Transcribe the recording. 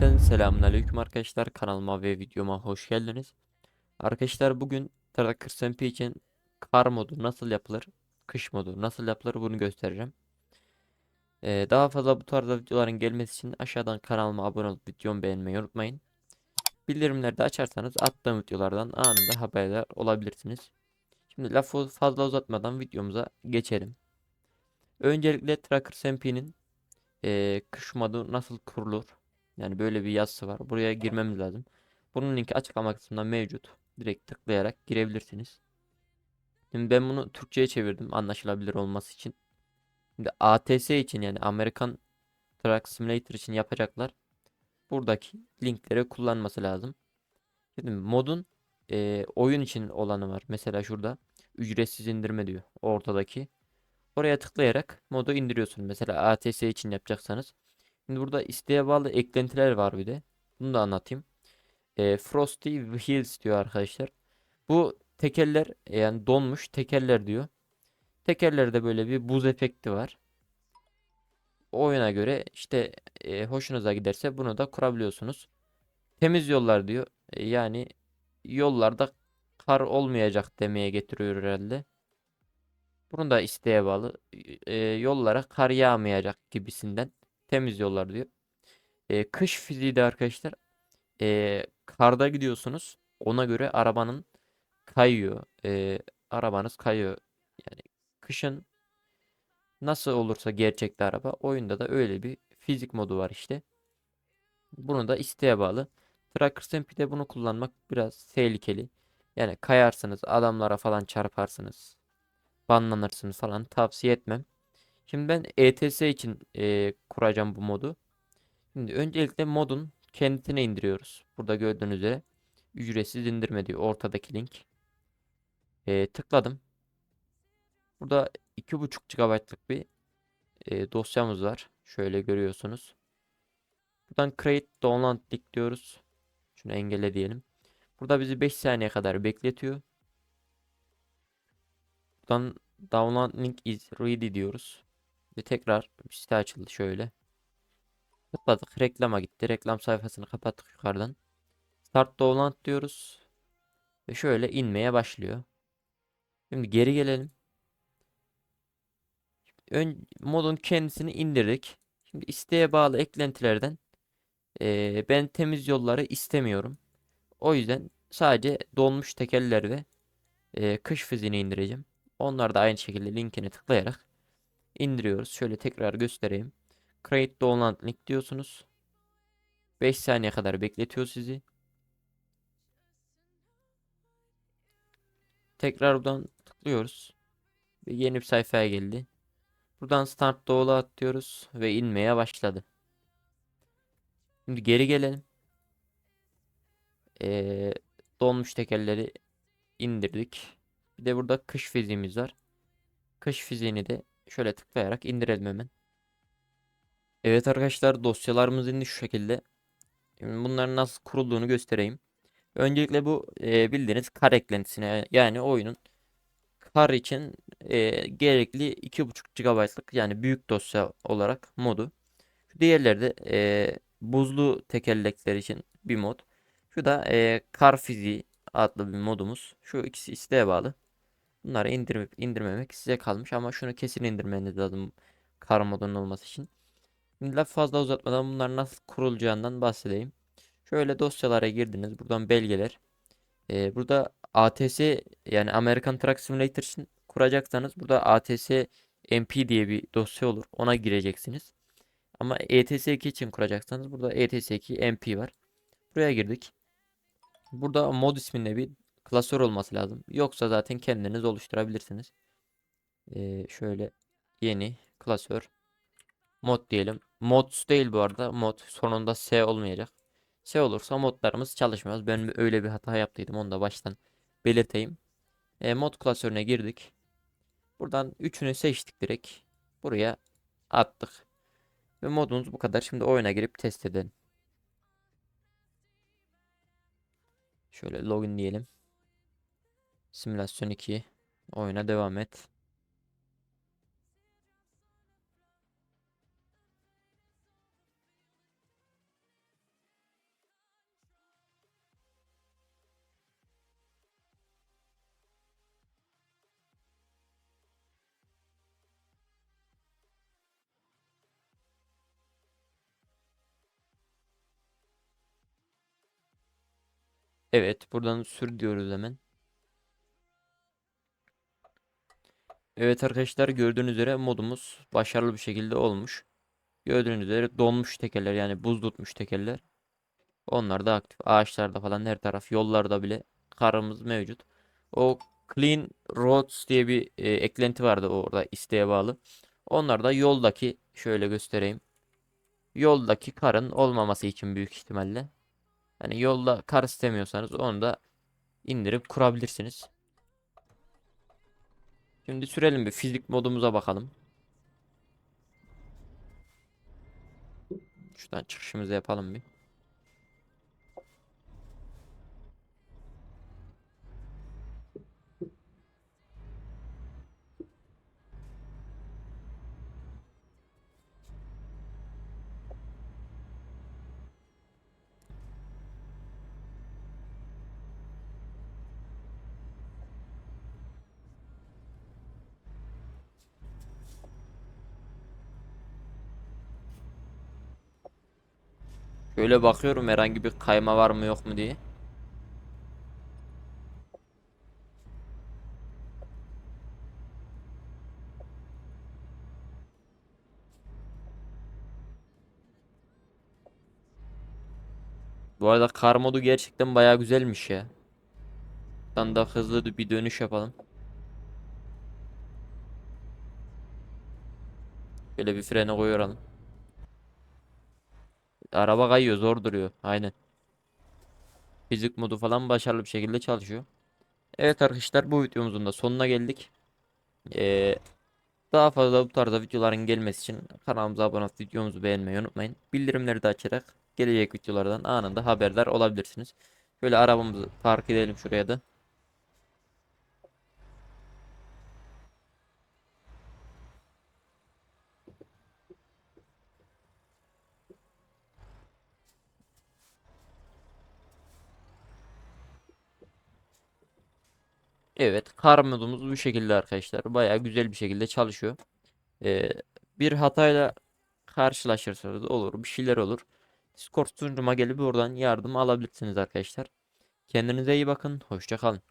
Cümleten selamünaleyküm arkadaşlar kanalıma ve videoma hoş geldiniz. Arkadaşlar bugün Tracker SMP için kar modu nasıl yapılır, kış modu nasıl yapılır bunu göstereceğim. Ee, daha fazla bu tarzda videoların gelmesi için aşağıdan kanalıma abone olup videomu beğenmeyi unutmayın. Bildirimleri de açarsanız attığım videolardan anında haberdar olabilirsiniz. Şimdi lafı fazla uzatmadan videomuza geçelim. Öncelikle Tracker SMP'nin eee kış modu nasıl kurulur? Yani böyle bir yazısı var. Buraya girmemiz lazım. Bunun linki açıklama kısmında mevcut. Direkt tıklayarak girebilirsiniz. Şimdi ben bunu Türkçe'ye çevirdim anlaşılabilir olması için. Şimdi ATS için yani American Truck Simulator için yapacaklar. Buradaki linkleri kullanması lazım. Şimdi modun eee, oyun için olanı var. Mesela şurada ücretsiz indirme diyor. Ortadaki. Oraya tıklayarak modu indiriyorsun. Mesela ATS için yapacaksanız. Şimdi burada isteğe bağlı eklentiler var bir de. Bunu da anlatayım. E, Frosty Wheels diyor arkadaşlar. Bu tekerler yani donmuş tekerler diyor. Tekerlerde böyle bir buz efekti var. Oyuna göre işte e, hoşunuza giderse bunu da kurabiliyorsunuz. Temiz yollar diyor. E, yani yollarda kar olmayacak demeye getiriyor herhalde. Bunu da isteğe bağlı. E, yollara kar yağmayacak gibisinden temiz yollar diyor. E, kış fiziği de arkadaşlar e, karda gidiyorsunuz. Ona göre arabanın kayıyor. E, arabanız kayıyor. Yani kışın nasıl olursa gerçekte araba oyunda da öyle bir fizik modu var işte. Bunu da isteğe bağlı. Tracker Stampede bunu kullanmak biraz tehlikeli. Yani kayarsınız, adamlara falan çarparsınız, banlanırsınız falan tavsiye etmem. Şimdi ben ETS için e, kuracağım bu modu. Şimdi öncelikle modun kendisine indiriyoruz. Burada gördüğünüz üzere ücretsiz indirme diyor ortadaki link. E, tıkladım. Burada 2.5 GB'lık bir e, dosyamız var. Şöyle görüyorsunuz. Buradan create download link diyoruz. Şunu engelle diyelim. Burada bizi 5 saniye kadar bekletiyor. Buradan download link is ready diyoruz. Ve tekrar bir site açıldı şöyle. Tıkladık. Reklama gitti. Reklam sayfasını kapattık yukarıdan. Start download diyoruz. Ve şöyle inmeye başlıyor. Şimdi geri gelelim. Ön, modun kendisini indirdik. Şimdi isteğe bağlı eklentilerden eee, ben temiz yolları istemiyorum. O yüzden sadece donmuş tekerler ve eee, kış fiziğini indireceğim. Onlar da aynı şekilde linkine tıklayarak indiriyoruz. Şöyle tekrar göstereyim. Create download link diyorsunuz. 5 saniye kadar bekletiyor sizi. Tekrar buradan tıklıyoruz. Ve yeni bir sayfaya geldi. Buradan start download diyoruz ve inmeye başladı. Şimdi geri gelelim. Ee, donmuş tekerleri indirdik. Bir de burada kış fiziğimiz var. Kış fiziğini de şöyle tıklayarak indirelim hemen. Evet arkadaşlar dosyalarımız indi şu şekilde. Şimdi bunların nasıl kurulduğunu göstereyim. Öncelikle bu e, bildiğiniz kar eklentisine yani oyunun kar için e, gerekli 2.5 GB'lık yani büyük dosya olarak modu. Diğerleri de e, buzlu tekerlekler için bir mod. Şu da e, kar fiziği adlı bir modumuz. Şu ikisi isteğe bağlı. Bunları indirip indirmemek size kalmış ama şunu kesin indirmeniz lazım kar modunun olması için. Şimdi laf fazla uzatmadan bunlar nasıl kurulacağından bahsedeyim. Şöyle dosyalara girdiniz. Buradan belgeler. Ee, burada ATS yani American Truck Simulator için kuracaksanız burada ATS MP diye bir dosya olur. Ona gireceksiniz. Ama ETS2 için kuracaksanız burada ETS2 MP var. Buraya girdik. Burada mod isminde bir klasör olması lazım. Yoksa zaten kendiniz oluşturabilirsiniz. Ee, şöyle yeni klasör mod diyelim. Mods değil bu arada. Mod sonunda S olmayacak. S olursa modlarımız çalışmaz. Ben öyle bir hata yaptıydım. Onu da baştan belirteyim. E, mod klasörüne girdik. Buradan üçünü seçtik direkt. Buraya attık. Ve modumuz bu kadar. Şimdi oyuna girip test edelim. Şöyle login diyelim. Simülasyon 2. Oyuna devam et. Evet buradan sür diyoruz hemen. Evet arkadaşlar gördüğünüz üzere modumuz başarılı bir şekilde olmuş. Gördüğünüz üzere donmuş tekerler yani buz tutmuş tekerler. Onlar da aktif. Ağaçlarda falan her taraf yollarda bile karımız mevcut. O Clean Roads diye bir e, eklenti vardı orada isteğe bağlı. Onlar da yoldaki şöyle göstereyim. Yoldaki karın olmaması için büyük ihtimalle. Hani yolda kar istemiyorsanız onu da indirip kurabilirsiniz. Şimdi sürelim bir fizik modumuza bakalım. Şuradan çıkışımızı yapalım bir. Şöyle bakıyorum herhangi bir kayma var mı yok mu diye. Bu arada kar modu gerçekten bayağı güzelmiş ya. Buradan da hızlı bir dönüş yapalım. Şöyle bir frene koyalım. Araba kayıyor zor duruyor. Aynen. Fizik modu falan başarılı bir şekilde çalışıyor. Evet arkadaşlar bu videomuzun da sonuna geldik. Ee, daha fazla bu tarzda videoların gelmesi için kanalımıza abone olup videomuzu beğenmeyi unutmayın. Bildirimleri de açarak gelecek videolardan anında haberdar olabilirsiniz. Şöyle arabamızı park edelim şuraya da. Evet, kar modumuz bu şekilde arkadaşlar. Bayağı güzel bir şekilde çalışıyor. Ee, bir hatayla karşılaşırsanız olur, bir şeyler olur. Discord sunucuma gelip oradan yardım alabilirsiniz arkadaşlar. Kendinize iyi bakın, hoşça kalın.